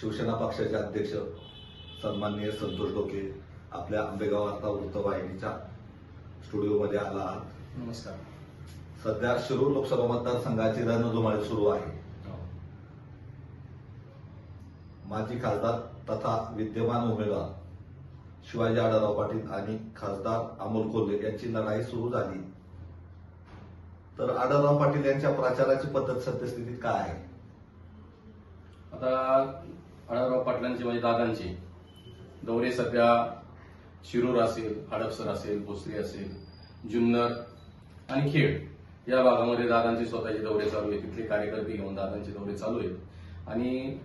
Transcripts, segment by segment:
शिवसेना पक्षाचे अध्यक्ष सन्माननीय संतोष डोके आपल्या आंबेगाव वार्ता वृत्तवाहिनीच्या स्टुडिओमध्ये आला आहात. नमस्कार. सध्या शिरूर लोकसभा मतदारसंघाची रणधुमाळी सुरू आहे. माजी खासदार तथा विद्यमान उमेदवार शिवाजी आढळराव पाटील आणि खासदार अमोल कोल्हे यांची लढाई सुरू झाली. तर आढळराव पाटील यांच्या प्रचाराची पद्धत सद्यस्थितीत काय आहे? आता आढळराव पाटलांची म्हणजे दादांची. दौरे सध्या शिरूर असेल हडपसर असेल भोसरी असेल जुन्नर आणि खेड या भागामध्ये दादांचे स्वतःचे दौरे चालू आहेत. तिथले कार्यकर्ते घेऊन दादांचे दौरे चालू आहेत. आणि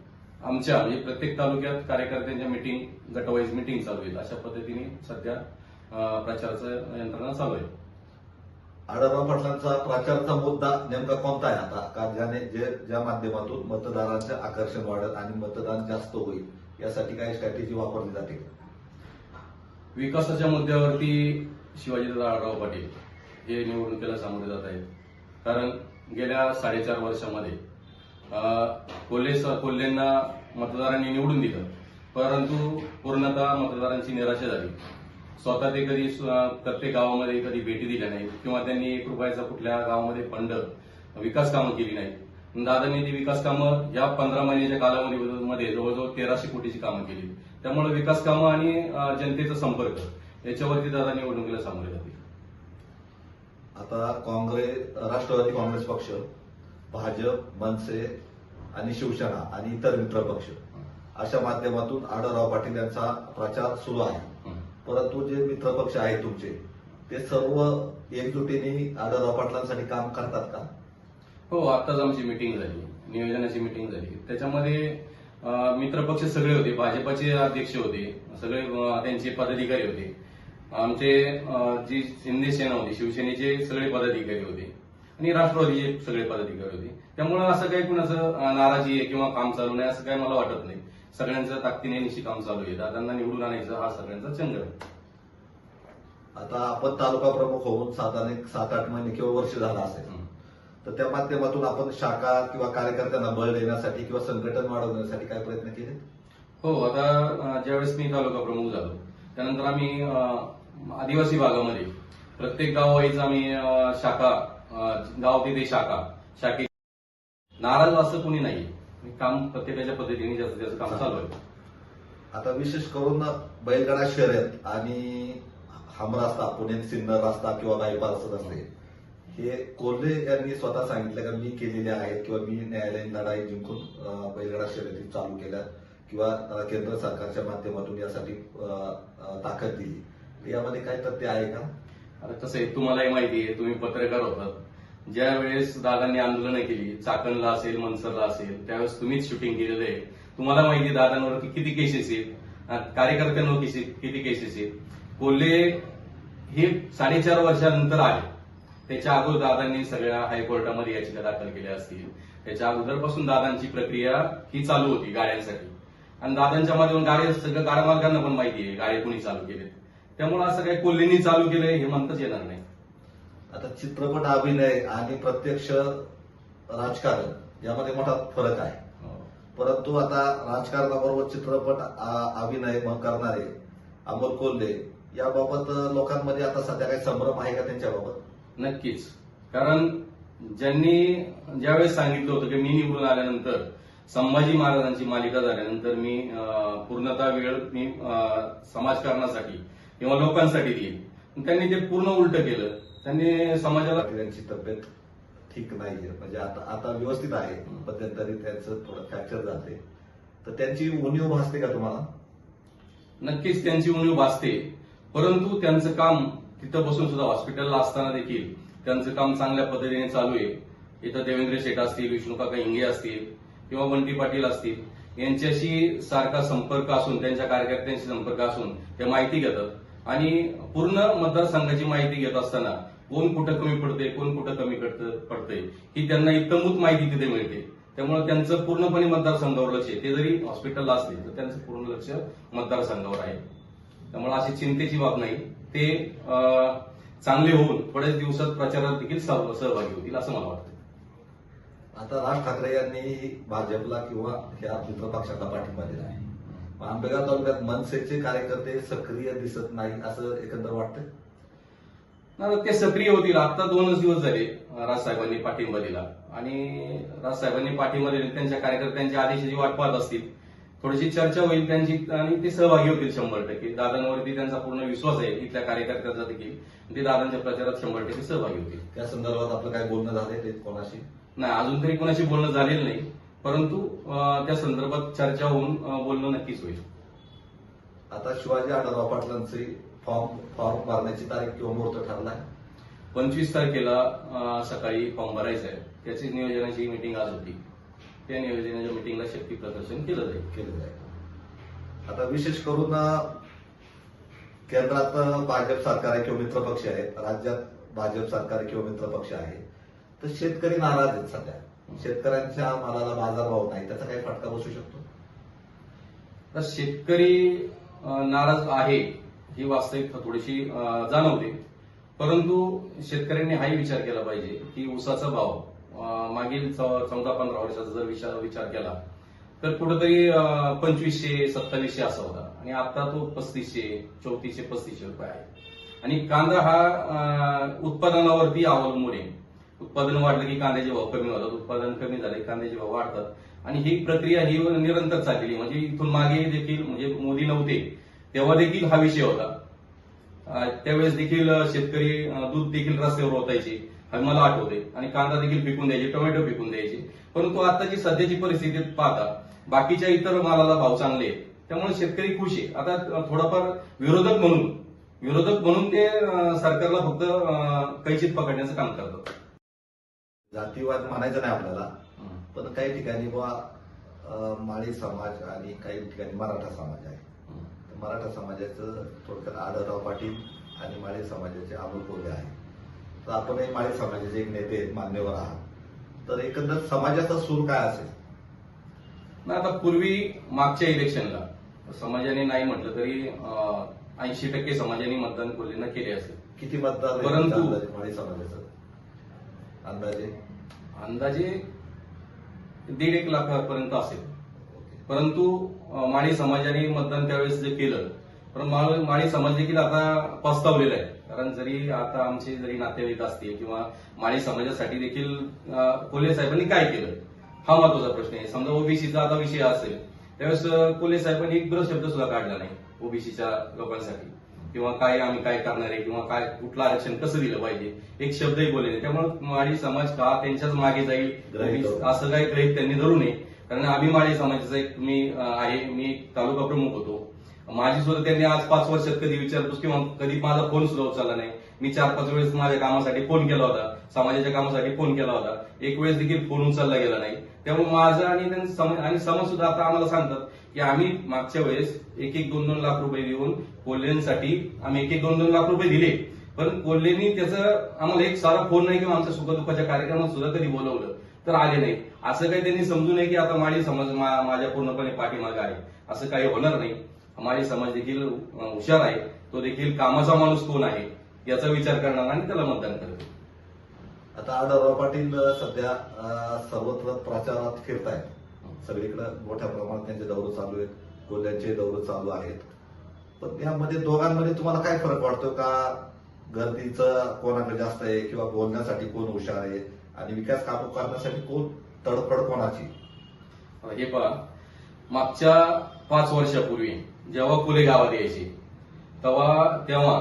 आमच्या म्हणजे प्रत्येक तालुक्यात कार्यकर्त्यांच्या मिटिंग गटवाईज मिटिंग चालू आहेत. अशा पद्धतीने सध्या प्रचाराचं यंत्रणा चालू आहे. आढळराव पाटलांचा प्रचारचा मुद्दा नेमका कोणता आहे आता? का ज्याने जे ज्या माध्यमातून मतदारांचे आकर्षण वाढत आणि मतदान जास्त होईल यासाठी काही स्ट्रॅटेजी वापरली जाते विकासाच्या मुद्द्यावरती शिवाजीदादा आढळराव पाटील हे निवडणुकीला सामोरे जात आहेत. कारण गेल्या साडेचार वर्षामध्ये कोल्हे कोल्हेंना मतदारांनी निवडून दिलं. परंतु पूर्णतः मतदारांची निराशा झाली. स्वतः ते कधी प्रत्येक गावामध्ये कधी भेटी दिल्या नाहीत किंवा त्यांनी एक रुपयाचा कुठल्या गावामध्ये फंड विकास कामं केली नाहीत. दादांनी ती विकास कामं या पंधरा महिन्याच्या कालावधीमध्ये जवळजवळ तेराशे कोटीची कामं केली. त्यामुळे विकास कामं आणि जनतेचा संपर्क याच्यावरती दादा निवडणुकीला सामोरे जातील. आता काँग्रेस राष्ट्रवादी काँग्रेस पक्ष भाजप मनसे आणि शिवसेना आणि इतर मित्र पक्ष अशा माध्यमातून आढळराव पाटील यांचा प्रचार सुरू आहे. परंतु जे मित्र पक्ष आहेत तुमचे ते सर्व एकजुटीने आदरराव पाटलांसाठी काम करतात का? हो आत्ताच आमची मिटिंग झाली. नियोजनाची मिटिंग झाली. त्याच्यामध्ये मित्रपक्ष सगळे होते. भाजपाचे अध्यक्ष होते. सगळे त्यांचे पदाधिकारी होते. आमचे जी शिंदे सेना होती शिवसेनेचे सगळे पदाधिकारी होते. आणि राष्ट्रवादीचे सगळे पदाधिकारी होते. त्यामुळे असं काही कुणाचं नाराजी आहे किंवा काम चालू नाही असं काही मला वाटत नाही. सगळ्यांचं ताकदीने निश्चित काम चालू आहे. दादांना निवडून आणायचं हा सगळ्यांचा चंग आहे. आता आपण तालुका प्रमुख होऊन साधारण एक सात आठ महिने किंवा वर्ष झालं असेल. तर त्या माध्यमातून आपण शाखा किंवा कार्यकर्त्यांना बळ देण्यासाठी किंवा संघटन वाढवण्यासाठी काय प्रयत्न केले? हो आता ज्यावेळेस मी तालुका प्रमुख झालो त्यानंतर आम्ही आदिवासी भागामध्ये प्रत्येक गाववाईज आम्ही शाखा गाव तिथे शाखा शाखे. नाराज असं कोणी नाही काम प्रत्येकाच्या पद्धतीने ज्याचं त्याचं काम चालू आहे. आता विशेष करून बैलगाडा शर्यत आणि हम रस्ता पुणे सिन्नर रस्ता किंवा बायपास रस्ते हे कोल्हे यांनी स्वतः सांगितलं का मी केलेले आहेत किंवा मी न्यायालयीन लढाई जिंकून बैलगाडा शर्यती चालू केल्या किंवा केंद्र सरकारच्या माध्यमातून यासाठी ताकद दिली. यामध्ये काय तथ्य आहे का? आता कसं आहे तुम्हालाही माहिती आहे तुम्ही पत्रकार होतात. ज्या वेळेस दादांनी आंदोलनं केली चाकणला असेल मनसरला असेल त्यावेळेस तुम्हीच शूटिंग केलेलं आहे. तुम्हाला माहिती दादांवर किती केसेस आहेत? कार्यकर्त्यांवर किती केसेस आहेत? कोल्हे हे साडेचार वर्षानंतर आले. त्याच्या अगोदर दादांनी सगळ्या हायकोर्टामध्ये याचिका दाखल केल्या असतील. त्याच्या अगोदरपासून दादांची प्रक्रिया ही चालू होती गाड्यांसाठी. आणि दादांच्या माध्यमातून गाड्या सगळं गाड्या मालकांना पण माहिती आहे गाड्या कोणी चालू केलेत? त्यामुळे असं काही कोल्हेंनी चालू केलंय हे म्हणताच येणार नाही. आता चित्रपट अभिनय आणि प्रत्यक्ष राजकारण यामध्ये मोठा फरक आहे. हो. परंतु आता राजकारणाबरोबर चित्रपट अभिनय करणारे अमोल कोल्हे याबाबत लोकांमध्ये आता सध्या काही संभ्रम आहे का त्यांच्याबाबत? नक्कीच. कारण ज्यांनी ज्यावेळेस सांगितलं होतं की मी निवडून आल्यानंतर संभाजी महाराजांची मालिका झाल्यानंतर मी पूर्णतः वेळ मी समाजकारणासाठी किंवा लोकांसाठी पण त्यांनी ते पूर्ण उलट केलं. त्यांनी समाजाला त्यांची तब्येत ठीक नाहीये. म्हणजे आता आता व्यवस्थित आहे मध्यंतरी त्यांचं थोडं फ्रॅक्चर जाते तर त्यांची उणीव भासते का तुम्हाला? नक्कीच त्यांची उणीव भासते. परंतु त्यांचं काम तिथं बसून सुद्धा हॉस्पिटलला असताना देखील त्यांचं काम चांगल्या पद्धतीने चालू आहे. इथं देवेंद्र शेठ असतील विष्णुकाका इंगे असतील किंवा बंटी पाटील असतील यांच्याशी सारखा संपर्क असून त्यांच्या कार्यकर्त्यांशी संपर्क असून ते माहिती घेतात. आणि पूर्ण मतदारसंघाची माहिती घेत असताना कोण कुठं कमी पडतंय कोण कुठं कमी पडतंय ही त्यांना इतमूत माहिती तिथे मिळते. त्यामुळे त्यांचं पूर्णपणे मतदारसंघावर लक्ष आहे. ते जरी हॉस्पिटलला असले तर त्यांचं पूर्ण लक्ष मतदारसंघावर आहे. त्यामुळे अशी चिंतेची बाब नाही. ते अं, चांगले होऊन थोड्याच दिवसात प्रचारात देखील सहभागी होतील असं मला वाटतं. आता राज ठाकरे यांनी भाजपला किंवा ह्या मित्र पक्षाला पाठिंबा दिला आहे. आंबेगाव तालुक्यात मनसेचे कार्यकर्ते सक्रिय दिसत नाही असं एकंदर वाटतं ते सक्रिय होतील. आता दोनच दिवस झाले राजसाहेबांनी पाठिंबा दिला. आणि राजसाहेबांनी पाठिंबा दिले त्यांच्या कार्यकर्त्यांच्या आदेशाची वाट पाहत असतील. थोडीशी चर्चा होईल त्यांची आणि ते सहभागी होतील शंभर टक्के. दादांवरती त्यांचा पूर्ण विश्वास आहे इथल्या कार्यकर्त्यांचा देखील. ते दादांच्या प्रचारात शंभर टक्के सहभागी होतील. त्या संदर्भात आपलं काय बोलणं झालंय ते कोणाशी? नाही अजून तरी कोणाशी बोलणं झालेलं नाही. परंतु त्या संदर्भात चर्चा होऊन बोलणं नक्कीच होईल. आता शिवाजी आढळराव पाटलांचे फॉर्म फॉर्म भरण्याची तारीख किंवा मुहूर्त ठरलाय? पंचवीस तारखेला सकाळी फॉर्म भरायचा आहे. त्याची नियोजनाची मीटिंग आज होती. त्या नियोजनाच्या मीटिंगला शक्ती प्रदर्शन केलं जाईल. केलं जाईल. आता विशेष करून केंद्रात भाजप सरकार आहे किंवा मित्र पक्ष आहे राज्यात भाजप सरकार आहे किंवा मित्र पक्ष आहे तर शेतकरी नाराज आहेत सध्या. शेतकऱ्यांच्या मालाला बाजारभाव नाही त्याचा काही फटका बसू शकतो? तर शेतकरी नाराज आहे ही वास्तविकता थोडीशी जाणवते. परंतु शेतकऱ्यांनी हाही विचार केला पाहिजे की ऊसाचा भाव मागील चौदा पंधरा वर्षाचा जर विचार विचार केला तर कुठेतरी पंचवीसशे सत्तावीसशे असा होता. आणि आता तो पस्तीसशे चौतीसशे पस्तीसशे रुपये आहे. आणि कांदा हा उत्पादनावरती अवलंबून आहे. उत्पादन वाढलं की कांद्याचे भाव कमी होतात उत्पादन कमी झाले कांद्याचे भाव वाढतात. आणि ही प्रक्रिया ही निरंतर चाललेली म्हणजे इथून मागे देखील म्हणजे मोदी नव्हते. तेव्हा देखील हा विषय होता. त्यावेळेस देखील शेतकरी दूध देखील रस्त्यावर होतायचे हे मला आठवते. आणि कांदा देखील पिकून द्यायचे टोमॅटो पिकून द्यायचे. परंतु आताची सध्याची परिस्थिती पाहता बाकीच्या इतर मालाला भाव चांगले आहेत. त्यामुळे शेतकरी खुश आहे. आता थोडाफार विरोधक म्हणून विरोधक म्हणून ते सरकारला फक्त कैचित पकडण्याचं काम करतात. जातीवाद म्हणायचं नाही आपल्याला पण काही ठिकाणी अं, माळी समाज आणि काही ठिकाणी मराठा समाज आहे. मराठा समाजाचं थोडक्यात आढळराव पाटील आणि माळी समाजाचे अमोल कोल्हे आहे तर आपणही माळी समाजाचे एक नेते मान्यवर आहात. तर एकंदर समाजाचा सूर काय असेल? ना आता पूर्वी मागच्या इलेक्शनला समाजाने नाही म्हटलं तरी ऐंशी टक्के समाजाने मतदान कोल्हेंना केले असेल. किती आहेत परंतु- अंदाजे माळी समाजाचं? अंदाजे? अंदाजे दीड एक लाखापर्यंत असेल. परंतु माळी समाजाने मतदान त्यावेळेस जे केलं पण माळ- माळी समाज देखील आता पस्तावलेला आहे. कारण जरी आता आमचे जरी नातेवाईक असतील किंवा माळी समाजासाठी देखील कोल्हे साहेबांनी काय केलं? हा महत्त्वाचा प्रश्न आहे. समजा ओबीसीचा आता विषय असेल त्यावेळेस कोल्हे साहेबांनी एक ब्र शब्द सुद्धा काढला नाही ओबीसीच्या लोकांसाठी. किंवा काय आम्ही काय करणार आहे किंवा काय कुठलं आरक्षण कसं दिलं पाहिजे एक शब्दही बोलले नाही. त्यामुळे माळी समाज का त्यांच्याच मागे जाईल. असं काही ग्रहित त्यांनी धरू नये. कारण आम्ही समाजाचा एक मी आहे मी तालुका प्रमुख होतो. माझी सुद्धा त्यांनी आज पाच वर्षात कधी विचारपूस किंवा कधी माझा फोन सुद्धा उचलला नाही. मी चार पाच वेळेस माझ्या कामासाठी फोन केला होता समाजाच्या कामासाठी फोन केला होता. एक वेळेस देखील फोन उचलला गेला नाही. त्यामुळे माझं आणि त्यांचं आणि समाज सुद्धा आता आम्हाला सांगतात की आम्ही मागच्या वेळेस एक एक दोन दोन लाख रुपये देऊन कोल्हेंसाठी आम्ही एक एक दोन दोन लाख रुपये दिले. पण कोल्हेंनी त्याचं आम्हाला एक सारा फोन नाही किंवा आमच्या सुखदुःखाच्या कार्यक्रमात सुद्धा कधी बोलवलं. तर आले नाही. असं काही त्यांनी समजू नये की आता माळी समाज माझ्या पूर्णपणे पाठीमागे आहे. असं काही होणार नाही. माळी समाज देखील हुशार आहे. तो देखील कामाचा माणूस कोण आहे याचा विचार करणार आणि त्याला मतदान करेल आता आढळराव पाटील सध्या सर्वत्र प्रचारात फिरतायत. सगळीकडे मोठ्या प्रमाणात त्यांचे दौरे चालू आहेत. कोल्ह्यांचे दौरे चालू आहेत. पण यामध्ये दोघांमध्ये तुम्हाला काय फरक वाटतो? का गर्दीचं कोणाकडे जास्त आहे किंवा बोलण्यासाठी कोण हुशार आहे? आणि विकास कामं करण्यासाठी कोण तडफड कोणाची? हे पहा. मागच्या पाच वर्षापूर्वी जेव्हा कुले गावात यायचे तेव्हा तेव्हा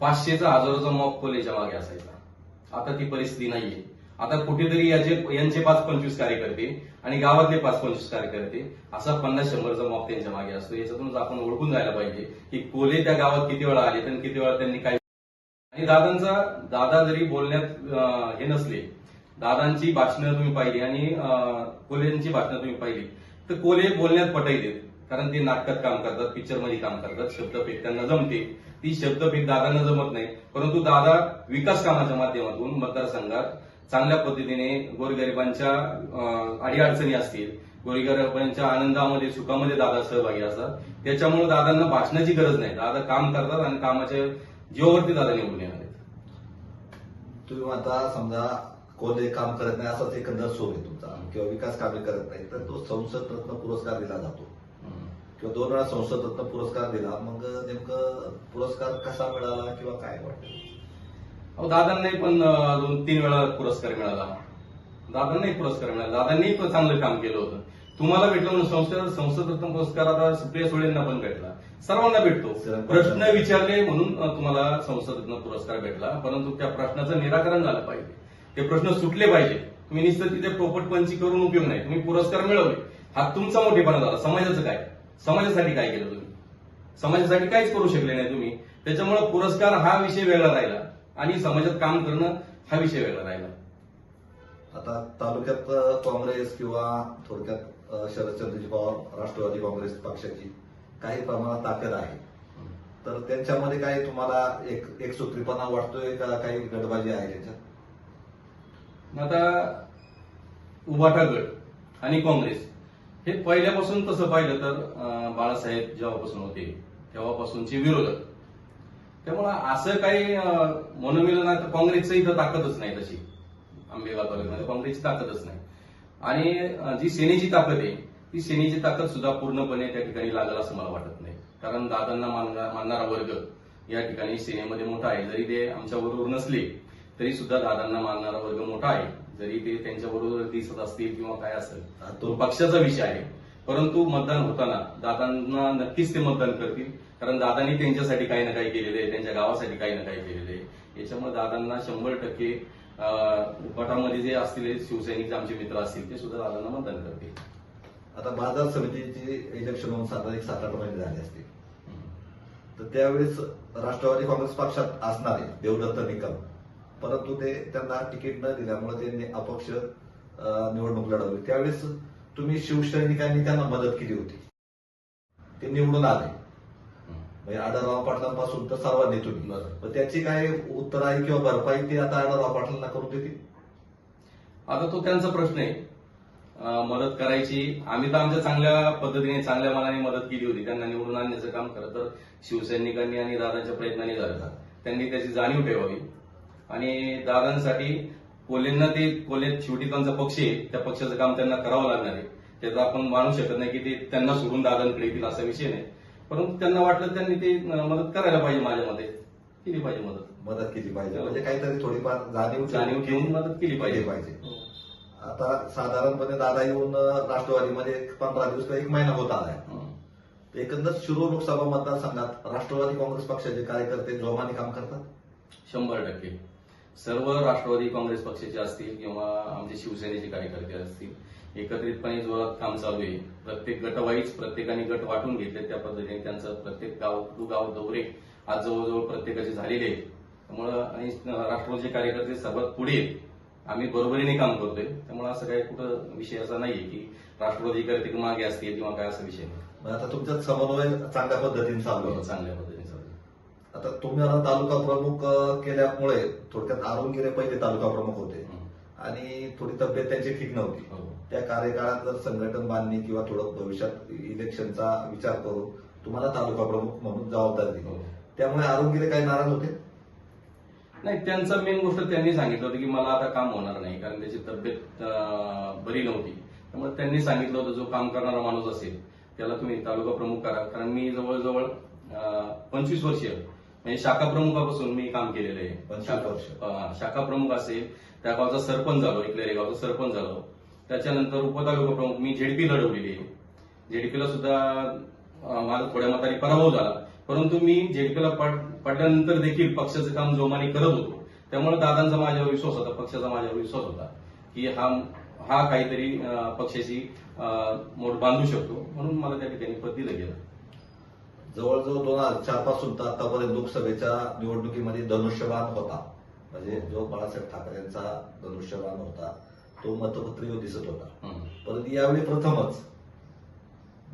पाचशेचा हजाराचा मॉक कोलेच्या मागे असायचा. आता ती परिस्थिती नाहीये. आता कुठेतरी याचे यांचे पाच पंचवीस कार्यकर्ते आणि गावातले पाच पंचवीस कार्यकर्ते असा पन्नास शंभरचा मॉक त्यांच्या मागे असतो. याच्यातूनच आपण ओळखून जायला पाहिजे की कोले त्या गावात किती वेळा आले आणि किती वेळा त्यांनी काय आणि दादांचा दादा जरी बोलण्यात हे नसले दादांची भाषणं तुम्ही पाहिली आणि अं, भाषणं तुम्ही पाहिली तर कोले बोलण्यात पटाई कारण ते नाटकात काम करतात पिक्चरमध्ये काम करतात शब्दफेक त्यांना जमते. ती शब्दफेक दादांना जमत नाही परंतु दादा विकास कामाच्या माध्यमातून मतदारसंघात चांगल्या पद्धतीने गोरगरिबांच्या अडीअडचणी असतील गोरगरिबांच्या आनंदामध्ये सुखामध्ये दादा सहभागी असतात. त्याच्यामुळे दादांना भाषणाची गरज नाही. दादा काम करतात आणि कामाच्या जीवावरती दादा निवडून येणार आहेत. तुम्ही आता समजा कोल्हे काम करत नाही असाच एकंदर सोय आहे तुमचा. किंवा विकास कामे करत नाही तर तो संसद रत्न पुरस्कार दिला जातो. किंवा दोन वेळा संसद रत्न पुरस्कार दिला मग नेमकं पुरस्कार कसा मिळाला किंवा काय वाटतं? अहो दादांनाही पण दोन तीन वेळा पुरस्कार मिळाला. दादांनाही पुरस्कार मिळाला. दादांनी पण चांगलं काम केलं होतं. तुम्हाला भेटलं म्हणून संसद संसद रत्न पुरस्कार आता सुप्रिया सुळेंना पण भेटला. सर्वांना भेटतो. प्रश्न विचारले म्हणून तुम्हाला संसद रत्न पुरस्कार भेटला. परंतु त्या प्रश्नाचं निराकरण झालं पाहिजे. ते प्रश्न सुटले पाहिजे. तुम्ही नुसतं तिथे पोपटपंची करून उपयोग नाही. तुम्ही पुरस्कार मिळवले. हा तुमचा मोठेपणा झाला. समाजाचं काय? समाजासाठी काय केलं तुम्ही? समाजासाठी काहीच करू शकले नाही तुम्ही. त्याच्यामुळे पुरस्कार हा विषय वेगळा राहिला. आणि समाजात काम करणं हा विषय वेगळा राहिला. आता तालुक्यात काँग्रेस किंवा थोडक्यात शरदचंद्रजी पवार राष्ट्रवादी काँग्रेस पक्षाची काही प्रमाणात ताकद आहे. तर त्यांच्यामध्ये काय तुम्हाला एक एक सूत्रीपणा वाटतोय का? काही गटबाजी आहे त्यांच्यात? आता उभाटा गट आणि काँग्रेस हे पहिल्यापासून तसं पाहिलं तर बाळासाहेब जेव्हापासून होते तेव्हापासूनचे विरोधक. त्यामुळं असं काही अं, मनोमिलन तर काँग्रेसचं इथं ताकदच नाही तशी. आंबेगाव तालुक्यामध्ये काँग्रेसची ताकदच नाही. आणि जी सेनेची ताकद आहे ती सेनेची ताकद सुद्धा पूर्णपणे त्या ठिकाणी लागेल असं मला वाटत नाही. कारण दादांना मानणारा वर्ग या ठिकाणी सेनेमध्ये मोठा आहे. जरी ते आमच्या बरोबर नसले तरी सुद्धा दादांना मानणारा वर्ग मोठा आहे. जरी ते त्यांच्या बरोबर दिसत असतील किंवा काय असेल तो पक्षाचा विषय आहे. परंतु मतदान होताना दादांना नक्कीच ते मतदान करतील. कारण दादांनी त्यांच्यासाठी काही ना काही केलेले आहे त्यांच्या गावासाठी काही ना काही केलेले आहे. याच्यामुळे दादांना शंभर टक्के गटामध्ये जे असतील शिवसैनिक जे आमचे मित्र असतील ते सुद्धा दादांना मतदान करतील. आता बाजार समितीची इलेक्शन होऊन सात एक सात आठ महिने झाले असतील. तर त्यावेळेस राष्ट्रवादी काँग्रेस पक्षात असणारे देवदत्त निकम परंतु ते त्यांना तिकीट न दिल्यामुळे त्यांनी अपक्ष निवडणूक लढवली. त्यावेळेस तुम्ही शिवसैनिकांनी त्यांना मदत केली होती. ते निवडून आले. म्हणजे आढळराव पाटलांपासून तर सर्वांनी तुम्ही त्याची काय उत्तर आहे किंवा भरपाई ते आता आढळराव पाटलांना करून देतील? आता तो त्यांचा प्रश्न आहे. मदत करायची. आम्ही तर आमच्या चांगल्या पद्धतीने चांगल्या मनाने मदत केली होती. त्यांना निवडून आणण्याचं काम खरं तर शिवसैनिकांनी आणि दादांच्या प्रयत्नांनी झालं त्यांनी त्याची जाणीव ठेवावी. आणि दादांसाठी कोल्हेंना ते कोल्हे शेवटी त्यांचा पक्ष आहे. त्या पक्षाचं काम त्यांना करावं लागणार आहे. त्याचं आपण मानू शकत नाही की ते त्यांना सोडून दादांकडे येतील असा विषय नाही. परंतु त्यांना वाटलं त्यांनी ते मदत करायला पाहिजे माझ्या मते केली पाहिजे मदत. मदत केली पाहिजे. म्हणजे काहीतरी थोडीफार जाणीव जाणीव ठेवून मदत केली पाहिजे. पाहिजे. आता साधारणपणे दादा येऊन राष्ट्रवादीमध्ये एक पंधरा दिवस एक महिना होत आलाय. हं. एकंदर शिरूर लोकसभा मतदारसंघात राष्ट्रवादी काँग्रेस पक्षाचे कार्यकर्ते जोमाने काम करतात? शंभर टक्के. सर्व राष्ट्रवादी काँग्रेस पक्षाचे असतील किंवा आमचे शिवसेनेचे कार्यकर्ते असतील एकत्रितपणे जोरात काम चालू आहे प्रत्येक गटवाईज प्रत्येकाने गट वाटून घेतले त्या पद्धतीने त्यांचं प्रत्येक गाव टू गाव दौरे आज जवळजवळ प्रत्येकाचे झालेले आहेत. त्यामुळं आणि राष्ट्रवादीचे कार्यकर्ते सर्वात पुढे आम्ही बरोबरीने काम करतोय. त्यामुळे असं काही कुठं विषय असा नाहीये की राष्ट्रवादी कार्यकर्ते मागे असतील किंवा काय असा विषय आता तुमच्यात समन्वय चांगल्या पद्धतीने चालू आहे. चांगल्या पद्धतीने चालू आहे. आता तुम्ही आता तालुका प्रमुख केल्यामुळे थोडक्यात आरुंगिरे पहिले तालुका प्रमुख होते. आणि थोडी तब्येत त्यांची ठीक नव्हती हो. त्या कार्यकाळात जर संघटन बांधणी किंवा थोडं भविष्यात इलेक्शनचा विचार करून तुम्हाला तालुका प्रमुख म्हणून जबाबदारी दिली हो. त्यामुळे आरुंगिरे काही नाराज होते नाही त्यांचा मेन गोष्ट त्यांनी सांगितलं होतं की मला आता काम होणार नाही कारण त्याची तब्येत बरी नव्हती त्यामुळे त्यांनी सांगितलं होतं जो काम करणारा माणूस असेल त्याला तुम्ही तालुका प्रमुख करा कारण मी जवळजवळ पंचवीस वर्ष म्हणजे शाखा प्रमुखापासून मी काम केलेलं आहे 25 वर्ष. अं, शाखा प्रमुख असेल त्या गावचा सरपंच झालो इकलेरे गावचा सरपंच झालो. त्याच्यानंतर उपतालुका प्रमुख मी झेडपी लढवलेली आहे. झेडपीला सुद्धा माझा थोड्या मताने पराभव झाला. परंतु मी झेडपीला पडल्यानंतर देखील पक्षाचं काम जोमाने करत होतो. त्यामुळे दादांचा माझ्यावर विश्वास होता पक्षाचा माझ्यावर विश्वास होता की हा हा काहीतरी पक्षाची मोठ बांधू शकतो. म्हणून मला त्या ठिकाणी पद दिलं गेलं. जवळजवळ दोन हजार चारपासून तर आतापर्यंत लोकसभेच्या निवडणुकीमध्ये धनुष्यबाण होता. म्हणजे जो बाळासाहेब ठाकरेंचा धनुष्यबाण होता तो मतपत्रीवर दिसत होता. हं. परंतु यावेळी प्रथमच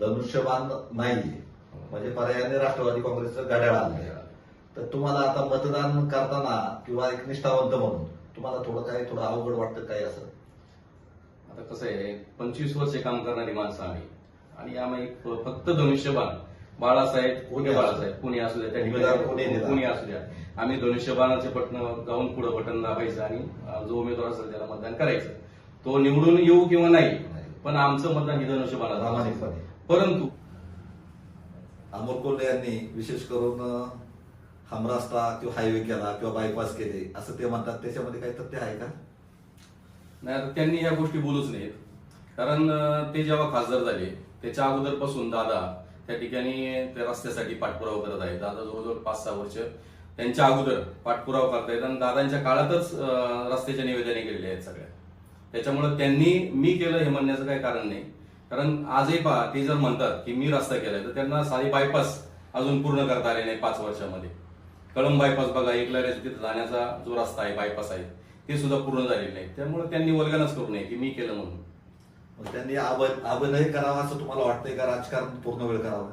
धनुष्यबाण नाहीये. म्हणजे पर्यायाने राष्ट्रवादी काँग्रेसचं घड्याळ आलंय तर तुम्हाला आता मतदान करताना किंवा एक निष्ठावंत म्हणून तुम्हाला थोडं काय थोडं अवघड वाटतं काय असं? आता कसं आहे पंचवीस वर्ष काम करणारी माणसं आम्ही. आणि आम्ही फक्त धनुष्यबाण बाळासाहेब पुणे बाळासाहेब. पुणे असू द्या त्या ठिकाणी. पुणे असू द्या. आम्ही धनुष्यबाणाचे बटन जाऊन पुढे बटन दाबायचं आणि जो उमेदवार असेल त्याला मतदान करायचं. तो निवडून येऊ किंवा नाही पण आमचं मतदान हे धनुष्यबाणाला प्रामाणिकपणे. परंतु अमोल कोल्हे यांनी विशेष करून अं, हमरास्ता किंवा हायवे केला किंवा बायपास केले असं ते म्हणतात. त्याच्यामध्ये काही तथ्य आहे का? नाही त्यांनी या गोष्टी बोलूच नाहीत कारण ते जेव्हा खासदार झाले त्याच्या अगोदरपासून दादा त्या ठिकाणी त्या रस्त्यासाठी पाठपुरावा करत आहेत. दादा जवळजवळ पाच सहा वर्ष त्यांच्या अगोदर पाठपुरावा करतायत आणि दादांच्या काळातच रस्त्याच्या निवेदने केलेल्या आहेत सगळ्या. त्याच्यामुळे त्यांनी मी केलं हे म्हणण्याचं काही कारण नाही. कारण आजही पहा ते जर म्हणतात की मी रस्ता केलाय तर त्यांना साधी बायपास अजून पूर्ण करता आले नाही पाच वर्षामध्ये. कळंब बायपास बघा एकला तिथे जाण्याचा जो रस्ता आहे बायपास आहे ते सुद्धा पूर्ण झालेले नाही. त्यामुळे त्यांनी वल्गनाच करू नये की मी केलं म्हणून. मग त्यांनी अभिनय करावा असं तुम्हाला वाटतंय का? राजकारण पूर्ण वेळ करावं?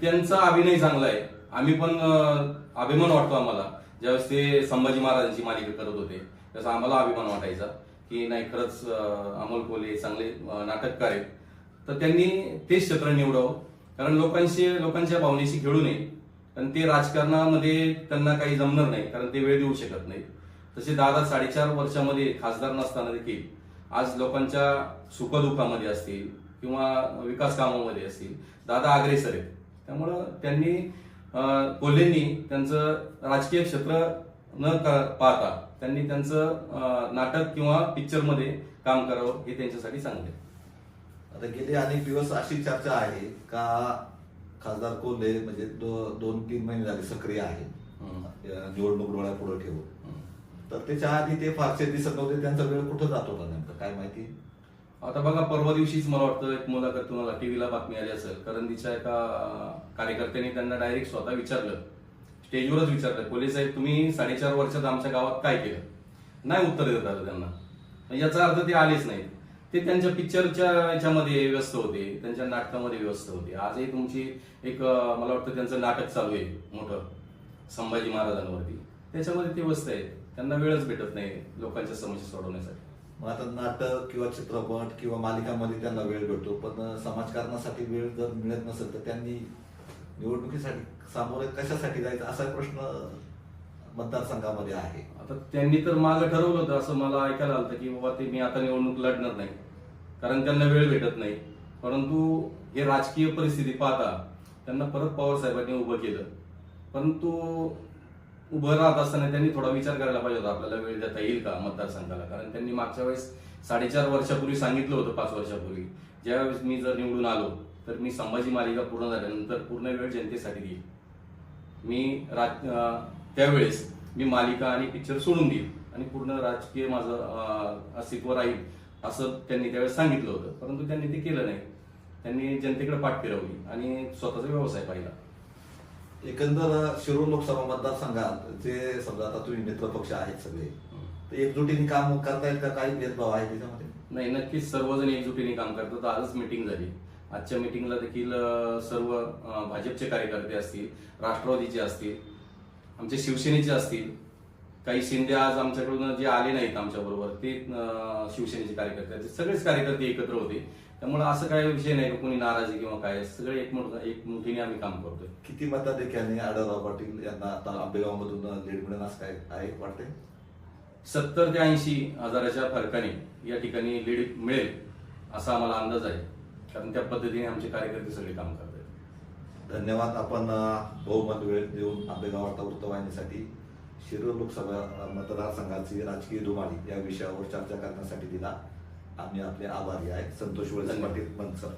त्यांचा अभिनय चांगला आहे. आम्ही पण अभिमान वाटतो आम्हाला. ज्यावेळेस ते संभाजी महाराजांची मालिका करत होते त्याचा आम्हाला अभिमान वाटायचा की नाही खरंच अमोल कोले चांगले नाटककार आहेत. तर त्यांनी तेच क्षेत्र निवडावं. कारण लोकांशी लोकांच्या भावनेशी खेळू नये. कारण ते राजकारणामध्ये त्यांना काही जमणार नाही. कारण ते वेळ देऊ शकत नाही तसे दादा साडेचार वर्षामध्ये खासदार नसताना देखील आज लोकांच्या सुखदुःखामध्ये असतील किंवा विकास कामामध्ये असतील. दादा अग्रेसर आहेत. त्यामुळं त्यांनी कोल्हेंनी त्यांचं राजकीय क्षेत्र न पाहता त्यांनी त्यांचं नाटक किंवा पिक्चरमध्ये काम करावं हे त्यांच्यासाठी चांगलं आहे आता गेले अनेक दिवस अशी चर्चा आहे का खासदार कोल्हे म्हणजे दो- दोन तीन महिने झाले सक्रिय आहे निवडणूक डोळ्यापुढे ठेवून. तर त्याच्या आधी ते फारसे दिसत नव्हते त्यांचा वेळ कुठं जात होता नेमकं? काय माहिती? आता बघा परवा दिवशीच मला वाटतं एक मुलाखत तुम्हाला टीव्हीला बातमी आली असेल. करंदीच्या एका कार्यकर्त्यांनी त्यांना डायरेक्ट स्वतः विचारलं. स्टेजवरच विचारलं पोलीस साहेब तुम्ही साडेचार वर्षात आमच्या गावात काय केलं? नाही उत्तर देत आलं त्यांना. याचा अर्थ ते आलेच नाहीत. ते त्यांच्या पिक्चरच्या याच्यामध्ये व्यस्त होते त्यांच्या नाटकामध्ये व्यस्त होते. आजही तुमची एक मला वाटतं त्यांचं नाटक चालू आहे मोठं. संभाजी महाराजांवरती. त्याच्यामध्ये ते व्यस्त आहेत. त्यांना वेळच भेटत नाही लोकांच्या समस्या सोडवण्यासाठी. मग आता नाटक किंवा चित्रपट किंवा मालिकामध्ये त्यांना वेळ भेटतो पण समाजकारणासाठी वेळ जर मिळत नसेल तर त्यांनी निवडणुकीसाठी सामोरे कशासाठी जायचं असा प्रश्न मतदारसंघामध्ये आहे. आता त्यांनी तर मागं ठरवलं होतं असं मला ऐकायला आलं की बाबा ते मी आता निवडणूक लढणार नाही कारण त्यांना वेळ भेटत नाही. परंतु हे राजकीय परिस्थिती पाहता त्यांना परत पवार साहेबांनी उभं केलं. परंतु उभं राहत असताना त्यांनी थोडा विचार करायला पाहिजे होता आपल्याला वेळ देता येईल का मतदारसंघाला? कारण त्यांनी मागच्या वेळेस साडेचार वर्षापूर्वी सांगितलं होतं पाच वर्षापूर्वी. ज्यावेळेस मी जर निवडून आलो तर मी संभाजी मालिका पूर्ण झाल्यानंतर पूर्ण वेळ जनतेसाठी देईल. मी राज त्यावेळेस मी मालिका आणि पिक्चर सोडून देईल आणि पूर्ण राजकीय माझं अस्तित्व राहील असं त्यांनी त्यावेळेस सांगितलं होतं. परंतु त्यांनी ते केलं नाही. त्यांनी जनतेकडे पाठ फिरवली आणि स्वतःचा व्यवसाय पाहिला. एकंदर शिरूर लोकसभा मतदारसंघात जे समजा आता तुम्ही मित्र पक्ष आहेत सगळे तर एकजुटीने काम करता येईल का? काही भेदभाव आहे त्याच्यामध्ये? नाही नक्कीच सर्वजण एकजुटीने काम करतात. आजच मिटिंग झाली. आजच्या मिटिंगला देखील सर्व भाजपचे कार्यकर्ते असतील राष्ट्रवादीचे असतील आमचे शिवसेनेचे असतील काही शिंदे आज आमच्याकडून जे आले नाहीत आमच्या बरोबर ते शिवसेनेचे कार्यकर्ते. सगळेच कार्यकर्ते एकत्र होते. त्यामुळे असं काही विषय नाही की कोणी नाराजी किंवा काय. सगळे एकमुठ एकमुठीने आम्ही काम करतोय. किती मताधिक्याने आढळराव पाटील यांना आता आंबेगाव मधून लीड मिळेल असं काय आहे वाटतंय? सत्तर ते ऐंशी हजाराच्या फरकाने या ठिकाणी लीड मिळेल असा आम्हाला अंदाज आहे. कारण त्या पद्धतीने आमचे कार्यकर्ते सगळे काम करतात. धन्यवाद. आपण बहुमत वेळ देऊन आंबेगाव वार्ता वृत्तवाहिनीसाठी शिरूर लोकसभा मतदारसंघाची राजकीय धुमाळी या विषयावर चर्चा करण्यासाठी दिला. आम्ही आपले आभारी आहेत. संतोष वळसे पाटील बनसर